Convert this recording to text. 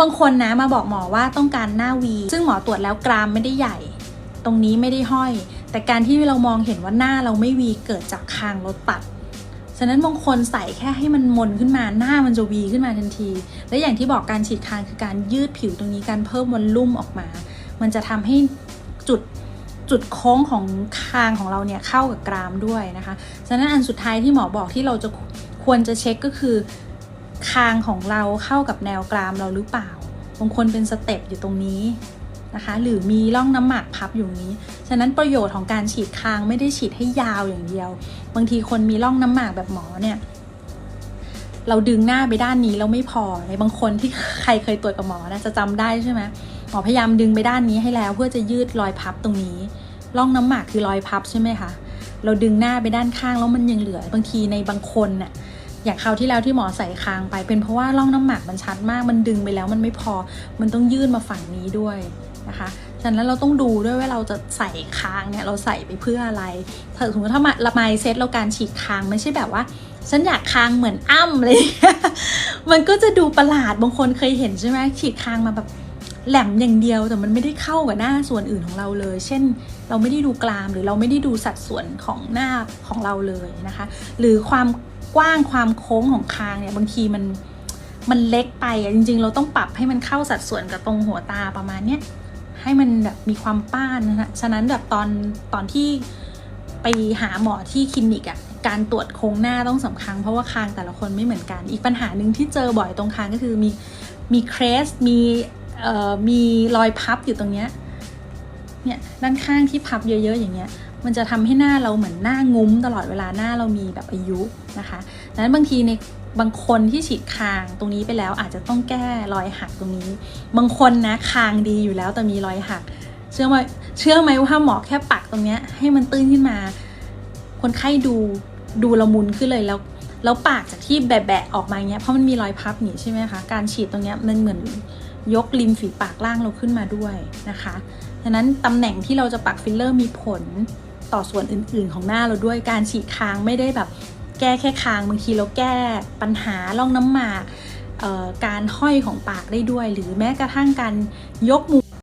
บางคนนะมาบอกหมอว่าต้องการหน้าวี ซึ่งหมอตรวจแล้วกรามไม่ได้ใหญ่ ตรงนี้ไม่ได้ห้อย แต่การที่เรามองเห็นว่าหน้าเราไม่วีเกิดจากคางเราตัด ฉะนั้นบางคนใส่แค่ให้มันมนขึ้นมาหน้ามันจะวีขึ้นมาทันที และอย่างที่บอกการฉีดคางคือการยืดผิวตรงนี้การเพิ่มวอลลุ่มออกมา มันจะทำให้จุดจุดโค้งของคางของเราเนี่ยเข้ากับกรามด้วยนะคะ ฉะนั้นอันสุดท้ายที่หมอบอกที่เราจะควรจะเช็คก็คือ คางของเราเข้ากับแนวกรามเราหรือเปล่า บางคนเป็นสเต็ปอยู่ตรงนี้นะคะ หรือมีร่องน้ำหมากพับอยู่นี้ ฉะนั้นประโยชน์ของการฉีดคางไม่ได้ฉีดให้ยาวอย่างเดียว บางทีคนมีร่องน้ำหมากแบบหมอเนี่ย เราดึงหน้าไปด้านนี้แล้วไม่พอ ในบางคนที่ใครเคยตรวจกับหมอนะจะจำได้ใช่ไหมหมอพยายามดึงไปด้านนี้ให้แล้ว เพื่อจะยืดรอยพับตรงนี้ ร่องน้ำหมากคือรอยพับใช่ไหมคะ เราดึงหน้าไปด้านข้างแล้วมันยังเหลือ บางทีในบางคนน่ะ อย่างคราวที่แล้วที่หมอใส่คางไป เป็นเพราะว่าร่องน้ำหมากมันชัดมากมันดึงไปแล้วมันไม่พอมันต้องยื่นมาฝั่งนี้ด้วยนะคะฉะนั้นเราต้องดูด้วยว่าเราจะใส่คางเนี่ยเราใส่ไปเพื่ออะไรถ้าสมมติถ้ามาละไมเซตเราการฉีดคางไม่ใช่แบบว่า ฉันอยากคางเหมือนอ้ำเลย มันก็จะดูประหลาดบางคนเคยเห็นใช่ไหมฉีดคางมาแบบแหลมอย่างเดียวแต่มันไม่ได้เข้ากับหน้าส่วนอื่นของเราเลย เช่น เราไม่ได้ดูกรามหรือเราไม่ได้ดูสัดส่วนของหน้าของเราเลยนะคะ หรือความ กว้างความโค้งของคางเนี่ยบางทีมันมันเล็กไปอะจริง ๆ เราต้องปรับให้มันเข้าสัดส่วนกับตรงหัวตาประมาณเนี้ยให้มันแบบมีความป้านนะฮะฉะนั้นแบบตอนตอนที่ไปหาหมอที่คลินิกอะ่ะการตรวจโครงหน้าต้องสำคัญ เพราะว่าคางแต่ละคนไม่เหมือนกัน อีกปัญหาหนึ่งที่เจอบ่อยตรงคางก็คือมีมีเครสมีเอ่อมีรอยพับอยู่ตรงเนี้ยเนี่ยด้านข้างที่พับเยอะๆอย่างเงี้ย มันจะทำให้หน้าเราเหมือนหน้างุ้มตลอดเวลาหน้าเรามีแบบอายุนะคะดังนั้นบางทีในบางคนที่ฉีดคางตรงนี้ไปแล้วอาจจะต้องแก้รอยหักตรงนี้ บางคนนะคางดีอยู่แล้วแต่มีรอยหัก เชื่อไหมเชื่อไหมว่าหมอแค่ปักตรงเนี้ยให้มันตื้นขึ้นมา คนไข้ดูดูละมุนขึ้นเลยแล้วแล้วปากจากที่แบะๆออกมาเงี้ยเพราะมันมีรอยพับหนีใช่ไหมคะการฉีดตรงเนี้ยมันเหมือนยกริมฝีปากล่างเราขึ้นมาด้วยนะคะฉะนั้นตำแหน่งที่เราจะปักฟิลเลอร์มีผล ต่อส่วนอื่นๆ ของหน้าเราด้วยการฉีดคางไม่ได้แบบแก้แค่คางบางทีเราแก้ปัญหาร่องน้ำหมากการห้อยของปากได้ด้วย หรือแม้กระทั่งการยกมุม